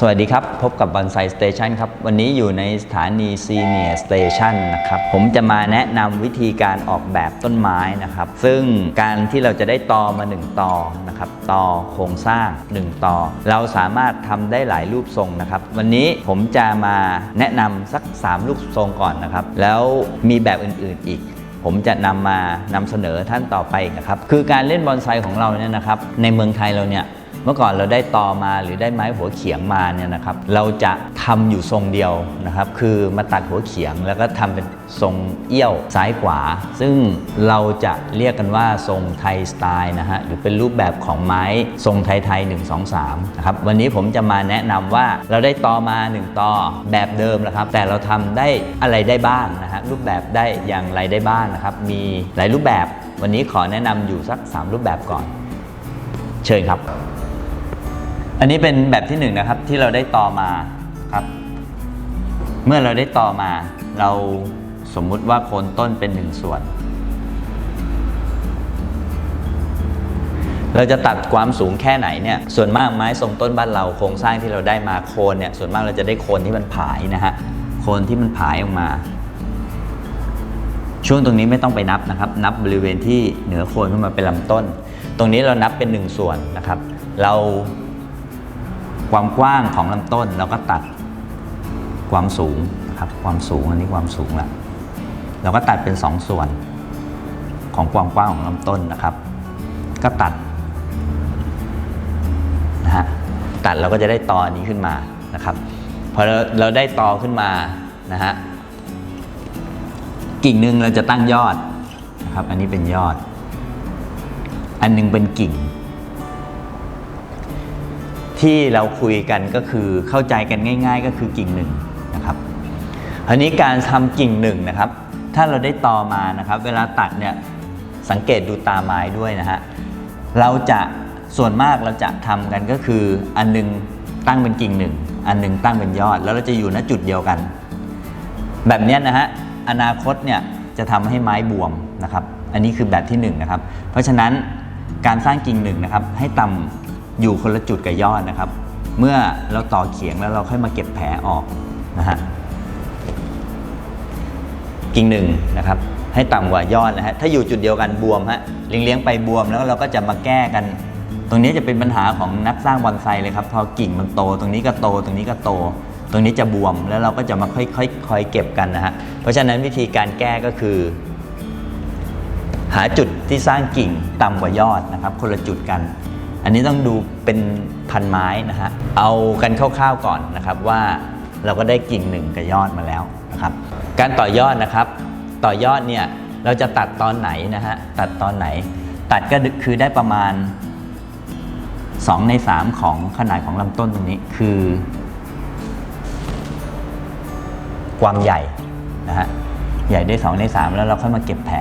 สวัสดีครับ พบกับบอนไซสเตชันครับ วันนี้อยู่ในสถานีซีเนียสเตชันนะครับ ผมจะมาแนะนำวิธีการออกแบบต้นไม้นะครับ ซึ่งการที่เราจะได้ตอมา 1 ตอนะครับตอโครงสร้าง 1 ตอ เราสามารถทำได้หลายรูปทรงนะครับ วันนี้ผมจะมาแนะนำสัก 3 รูปทรงก่อนนะครับ แล้วมีแบบอื่น ๆ อีกผมจะนำมานำเสนอท่านต่อไปนะครับ คือการเล่นบอนไซของเราเนี่ยนะครับ ในเมืองไทยเราเนี่ย เมื่อก่อนเราได้ตอมาหรือได้ไม้หัวเขียงมาเนี่ยนะครับ เราจะทำอยู่ทรงเดียวนะครับ คือมาตัดหัวเขียงแล้วก็ทำเป็นทรงเอี้ยวซ้ายขวา ซึ่งเราจะเรียกกันว่าทรงไทยสไตล์นะฮะหรือเป็นรูปแบบของไม้ทรงไทยๆ1 2 3นะครับวันนี้ผมจะมาแนะนำว่าเราได้ตอมา 1ตอแบบเดิมนะครับ แต่เราทำได้อะไรได้บ้างนะฮะรูปแบบได้อย่างไรได้บ้างนะครับ มีหลายรูปแบบ วันนี้ขอแนะนำอยู่สัก 3 รูปแบบก่อน เชิญครับ อันนี้เป็นแบบที่หนึ่งนะครับที่เราได้ต่อมาครับ เมื่อเราได้ต่อมา เราสมมุติว่าโคนต้นเป็นหนึ่งส่วน เราจะตัดความสูงแค่ไหนเนี่ยส่วนมากไม้ทรงต้นบ้านเราโครงสร้างที่เราได้มาโคนเนี่ยส่วนมากเราจะได้โคนที่มันผายนะฮะโคนที่มันผายออกมา ช่วงตรงนี้ไม่ต้องไปนับนะครับ นับบริเวณที่เหนือโคนขึ้นมาเป็นลำต้น ตรงนี้เรานับเป็นหนึ่งส่วนนะครับ เรา ความกว้างของลำต้นเราก็ตัดความสูงนะครับความสูงอันนี้ความสูงละเราก็ตัดเป็นสองส่วนของความกว้างของลำต้นนะครับ ก็ตัดนะฮะตัดเราก็จะได้ตออันนี้ขึ้นมานะครับพอเราเราได้ตอขึ้นมานะฮะกิ่งหนึ่งเราจะตั้งยอดนะครับ อันนี้เป็นยอด อันหนึงเป็นกิ่ง ที่เราคุยกันก็คือเข้าใจกันง่าย ๆ ก็คือกิ่งหนึ่งนะครับอันนี้การทำกิ่งหนึ่งนะครับ ถ้าเราได้ตอมานะครับ เวลาตัดเนี่ยสังเกตดูตาไม้ด้วยนะฮะเราจะส่วนมากเราจะทำกันก็คืออันหนึงตั้งเป็นกิ่งหนึ่งอันหนึงตั้งเป็นยอด แล้วเราจะอยู่ณจุดเดียวกัน แบบนี้นะฮะอนาคตเนี่ยจะทำให้ไม้บวมนะครับ อันนี้คือแบบที่1นงนะครับ เพราะฉะนั้นการสร้างกิ่งหนึ่งนะครับให้ต่ำ อยู่คนละจุดกับยอดนะครับ เมื่อเราต่อเขียงแล้วเราค่อยมาเก็บแผลออกนะฮะกิ่งหนึ่งนะครับให้ต่ำกว่ายอดนะฮะถ้าอยู่จุดเดียวกันบวมฮะเลี้ยงเลี้ยงไปบวมแล้วเราก็จะมาแก้กัน ตรงนี้จะเป็นปัญหาของนักสร้างบอนไซเลยครับพอกิ่งมันโต ตรงนี้ก็โตตรงนี้ก็โต ตรงนี้จะบวมแล้วเราก็จะมาค่อยๆคอยเก็บกันนะฮะเพราะฉะนั้นวิธีการแก้ก็คือ หาจุดที่สร้างกิ่งต่ำกว่ายอดนะครับ คนละจุดกัน อันนี้ต้องดูเป็นพันไม้นะฮะ เอากันคร่าวๆก่อนนะครับว่าเราก็ได้กิ่งหนึ่งกับยอดมาแล้วนะครับ การต่อยอดนะครับ ต่อยอดเนี่ยเราจะตัดตอนไหนนะฮะ ตัดตอนไหน ตัดก็คือได้ประมาณ 2 ใน 3 ของขนาดของลำต้นตรงนี้คือ ความใหญ่นะฮะ ใหญ่ได้ 2 ใน 3 แล้วเราค่อยมาเก็บแผล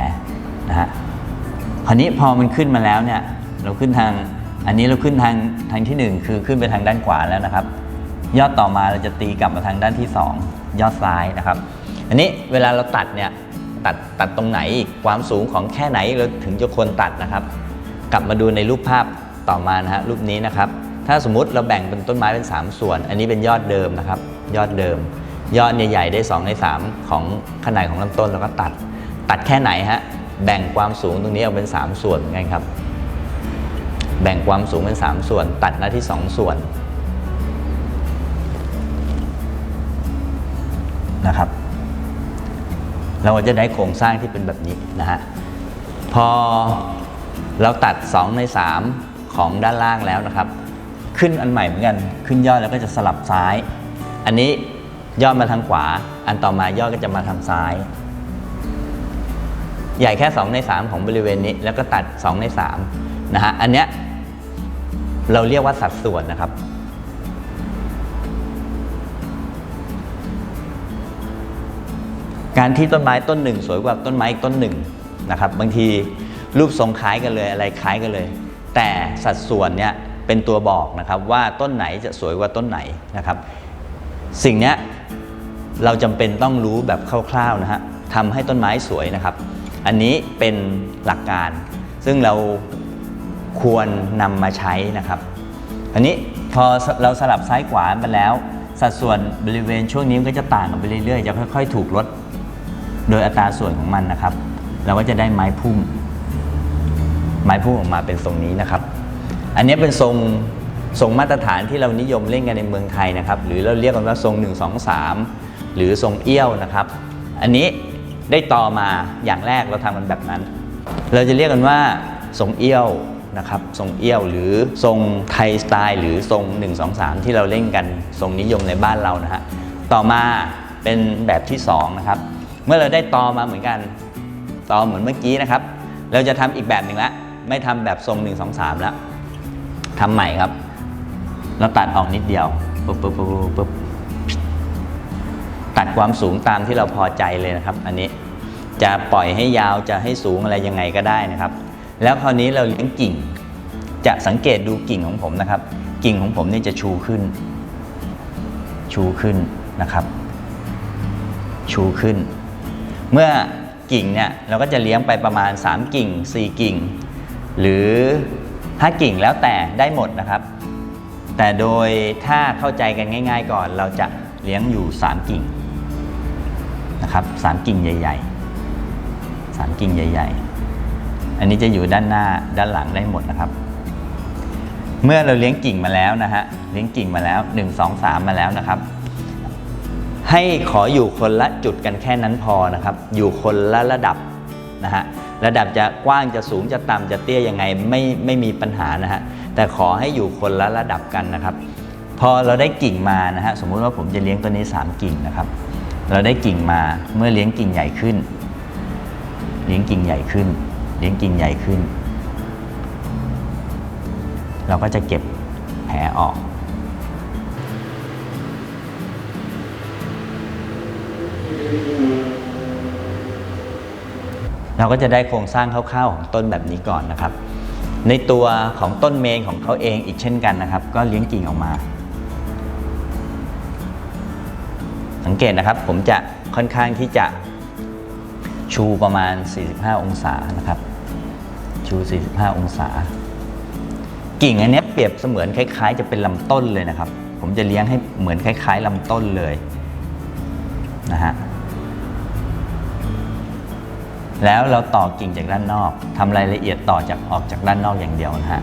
นะฮะ คราวนี้พอมันขึ้นมาแล้วเนี่ย เราขึ้นทาง อันนี้เราขึ้นทางทางที่ 1 คือขึ้นไปทางด้านขวาแล้วนะครับ ยอดต่อมาเราจะตีกลับมาทางด้านที่ 2 ยอดซ้ายนะครับ อันนี้เวลาเราตัดเนี่ยตัดตัดตรงไหนอีกความสูงของแค่ไหนเราถึงจะควรตัดนะครับ กลับมาดูในรูปภาพต่อมานะฮะรูปนี้นะครับ ถ้าสมมติเราแบ่งเป็นต้นไม้เป็น 3 ส่วน อันนี้เป็นยอดเดิมนะครับ ยอดเดิม ยอดใหญ่ๆได้ 2 ใน 3 ของขนาดของลำต้นเราก็ตัด ตัดแค่ไหนฮะแบ่งความสูงตรงนี้เอาเป็น 3 ส่วนเหมือนกันครับ บ่งความสูงเป็น 3 ส่วน ตัดหน้าที่ 2 ส่วนนะครับ เราจะได้โครงสร้างที่เป็นแบบนี้นะฮะ พอเราตัด 2 ใน 3 ของด้านล่างแล้วนะครับ ขึ้นอันใหม่เหมือนกัน ขึ้นยอดแล้วก็จะสลับซ้าย อันนี้ยอดมาทางขวา อันต่อมายอดก็จะมาทางซ้าย ใหญ่แค่ 2 ใน 3 ของบริเวณนี้ แล้วก็ตัด 2 ใน3นะฮะ อันเนี้ย เราเรียกว่าสัดส่วนนะครับ การที่ต้นไม้ต้นหนึ่ง สวยกว่าต้นไม้อีกต้นหนึ่งนะครับ บางทีรูปทรงคล้ายกันเลยอะไรคล้ายกันเลย แต่สัดส่วนเนี่ยเป็นตัวบอกนะครับว่าต้นไหนจะสวยกว่าต้นไหนนะครับ สิ่งเนี้ยเราจำเป็นต้องรู้แบบคร่าวๆนะฮะทำให้ต้นไม้สวยนะครับ อันนี้เป็นหลักการ ซึ่งเรา ควรนำมาใช้นะครับอันนี้พอเราสลับซ้ายขวาไปแล้ว สัดส่วนบริเวณช่วงนี้มันก็จะต่างกันไปเรื่อยๆ จะค่อยๆ ถูกลดโดยอัตราส่วนของมันนะครับ เราก็จะได้ไม้พุ่ม ไม้พุ่มออกมาเป็นทรงนี้นะครับ อันนี้เป็นทรงทรงมาตรฐานที่เรานิยมเล่นกันในเมืองไทยนะครับ หรือเราเรียกกันว่าทรง 1 2 3 หรือทรงเอี้ยวนะครับ อันนี้ได้ต่อมาอย่างแรกเราทำกันแบบนั้น เราจะเรียกกันว่าทรงเอี้ยว นะครับทรงเอี้ยวหรือทรงไทยสไตล์หรือทรง 1 2 3 ที่เราเล่นกันทรงนิยมในบ้านเรานะฮะต่อมาเป็นแบบที่สองนะครับเมื่อเราได้ตอมาเหมือนกันตอเหมือนเมื่อกี้นะครับ เราจะทำอีกแบบหนึ่งละไม่ทำแบบทรง 1 2 3 แล้วทำใหม่ครับ เราตัดออกนิดเดียวปุ๊บปุ๊บปุ๊บปุ๊บปุ๊บตัดความสูงตามที่เราพอใจเลยนะครับ อันนี้จะปล่อยให้ยาวจะให้สูงอะไรยังไงก็ได้นะครับ แล้วคราวนี้เราเลี้ยงกิ่ง จะสังเกตดูกิ่งของผมนะครับ กิ่งของผมนี่จะชูขึ้น ชูขึ้นนะครับ ชูขึ้น เมื่อกิ่งเนี่ยเราก็จะเลี้ยงไปประมาณ 3 กิ่ง 4 กิ่ง หรือ5กิ่งแล้วแต่ได้หมดนะครับ แต่โดยถ้าเข้าใจกันง่าย ๆ ก่อนเราจะเลี้ยงอยู่ 3 กิ่งนะครับสามกิ่งใหญ่ ๆ 3 กิ่งใหญ่ ๆ อันนี้จะอยู่ด้านหน้าด้านหลังได้หมดนะครับ เมื่อเราเลี้ยงกิ่งมาแล้วนะฮะเลี้ยงกิ่งมาแล้ว 1 2 3 มาแล้วนะครับ ให้ขออยู่คนละจุดกันแค่นั้นพอนะครับ อยู่คนละระดับนะฮะระดับจะกว้างจะสูงจะต่ำจะเตี้ยยังไงไม่ไม่มีปัญหานะฮะแต่ขอให้อยู่คนละระดับกันนะครับ พอเราได้กิ่งมานะฮะสมมุติว่าผมจะเลี้ยงตัวนี้ 3 กิ่งนะครับ เราได้กิ่งมาเมื่อเลี้ยงกิ่งใหญ่ขึ้น เลี้ยงกิ่งใหญ่ขึ้น เลี้ยงกิ่งใหญ่ขึ้น เราก็จะเก็บแผลออกเราก็จะได้โครงสร้างคร่าวๆของต้นแบบนี้ก่อนนะครับ ในตัวของต้นเมนของเขาเองอีกเช่นกันนะครับ ก็เลี้ยงกิ่งออกมา สังเกตนะครับผมจะค่อนข้างที่จะชูประมาณ 45 องศานะครับ ชู 45 องศา กิ่งอันนี้เปรียบเสมือนคล้าย ๆ จะเป็นลำต้นเลยนะครับ ผมจะเลี้ยงให้เหมือนคล้าย ๆลำต้นเลยนะฮะแล้วเราต่อกิ่งจากด้านนอกทำรายละเอียดต่อจากออกจากด้านนอกอย่างเดียวนะฮะ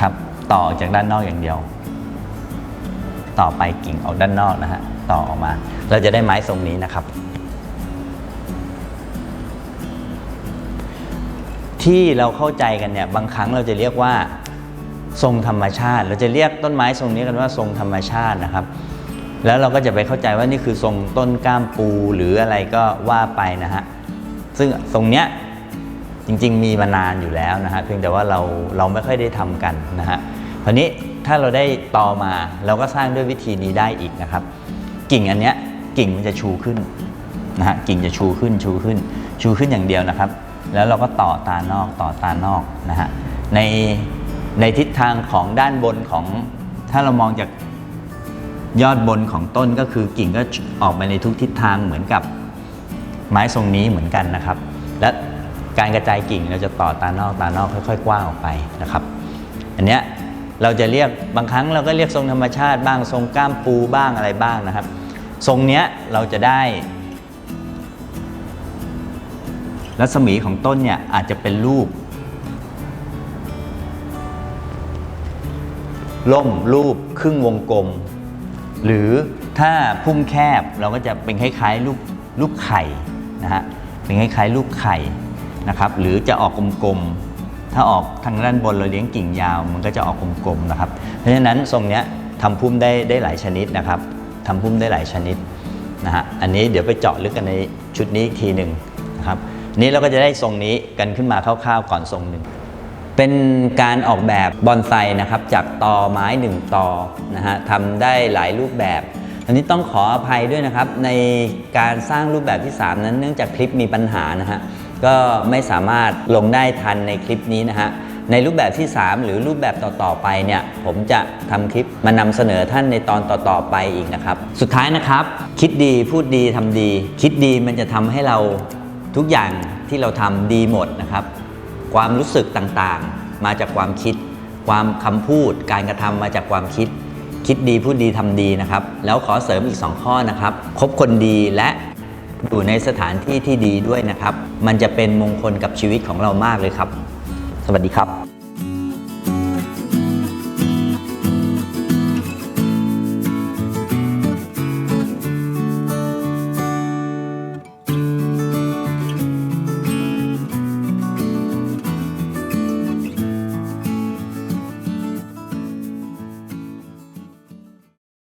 ครับต่อจากด้านนอกอย่างเดียว ต่อไปกิ่งออกด้านนอกนะฮะต่อออกมา เราจะได้ไม้ทรงนี้นะครับ ที่เราเข้าใจกันเนี่ยบางครั้งเราจะเรียกว่าทรงธรรมชาติ เราจะเรียกต้นไม้ทรงนี้กันว่าทรงธรรมชาตินะครับ แล้วเราก็จะไปเข้าใจว่านี่คือทรงต้นก้ามปูหรืออะไรก็ว่าไปนะฮะซึ่งทรงเนี้ยจริงๆมีมานานอยู่แล้วนะฮะเพียงแต่ว่าเราเราไม่ค่อยได้ทำกันนะฮะคราวนี้ถ้าเราได้ตอมาเราก็สร้างด้วยวิธีนี้ได้อีกนะครับ กิ่งอันเนี้ยกิ่งมันจะชูขึ้นนะฮะกิ่งจะชูขึ้นชูขึ้น ชูขึ้นอย่างเดียวนะครับ แล้วเราก็ต่อตานอกต่อตานอกนะฮะในในทิศทางของด้านบนของถ้าเรามองจากยอดบนของต้นก็คือกิ่งก็ออกไปในทุกทิศทางเหมือนกับไม้ทรงนี้เหมือนกันนะครับ และการกระจายกิ่งเราจะต่อตานอกตานอกค่อย ๆ กว้างออกไปนะครับ อันเนี้ยเราจะเรียกบางครั้งเราก็เรียกทรงธรรมชาติบ้างทรงก้ามปูบ้างอะไรบ้างนะครับ ทรงเนี้ยเราจะได้ รัศมีของต้นเนี่ยอาจจะเป็นรูปล่มรูปครึ่งวงกลม หรือถ้าพุ่มแคบเราก็จะเป็นคล้ายๆรูปรูปไข่นะฮะเป็นคล้ายๆรูปไข่นะครับ หรือจะออกกลมๆถ้าออกทางด้านบนเราเลี้ยงกิ่งยาว มันก็จะออกกลมๆนะครับ เพราะฉะนั้นทรงเนี้ยทำพุ่มได้ได้หลายชนิดนะครับทำพุ่มได้หลายชนิดนะฮะอันนี้เดี๋ยวไปเจาะลึกกันในชุดนี้อีกทีหนึ่งนะครับ นี้เราก็จะได้ทรงนี้กันขึ้นมาคร่าวๆ ก่อนทรงหนึ่ง เป็นการออกแบบบอนไซนะครับจากตอไม้หนึ่งตอนะฮะทำได้หลายรูปแบบอันนี้ต้องขออภัยด้วยนะครับ ในการสร้างรูปแบบที่ 3 นั้นเนื่องจากคลิปมีปัญหานะฮะก็ไม่สามารถลงได้ทันในคลิปนี้นะฮะในรูปแบบที่ 3 หรือรูปแบบต่อๆไปเนี่ยผมจะทำคลิปมานำเสนอท่านในตอนต่อๆไปอีกนะครับ สุดท้ายนะครับ คิดดีพูดดีทำดี คิดดีมันจะทำให้เรา ทุกอย่างที่เราทำดีหมดนะครับ ความรู้สึกต่างๆ มาจากความคิด ความคำพูด การกระทำมาจากความคิด คิดดีพูดดีทำดีนะครับ แล้วขอเสริมอีก 2 ข้อนะครับ คบคนดีและอยู่ในสถานที่ที่ดีด้วยนะครับ มันจะเป็นมงคลกับชีวิตของเรามากเลยครับ สวัสดีครับ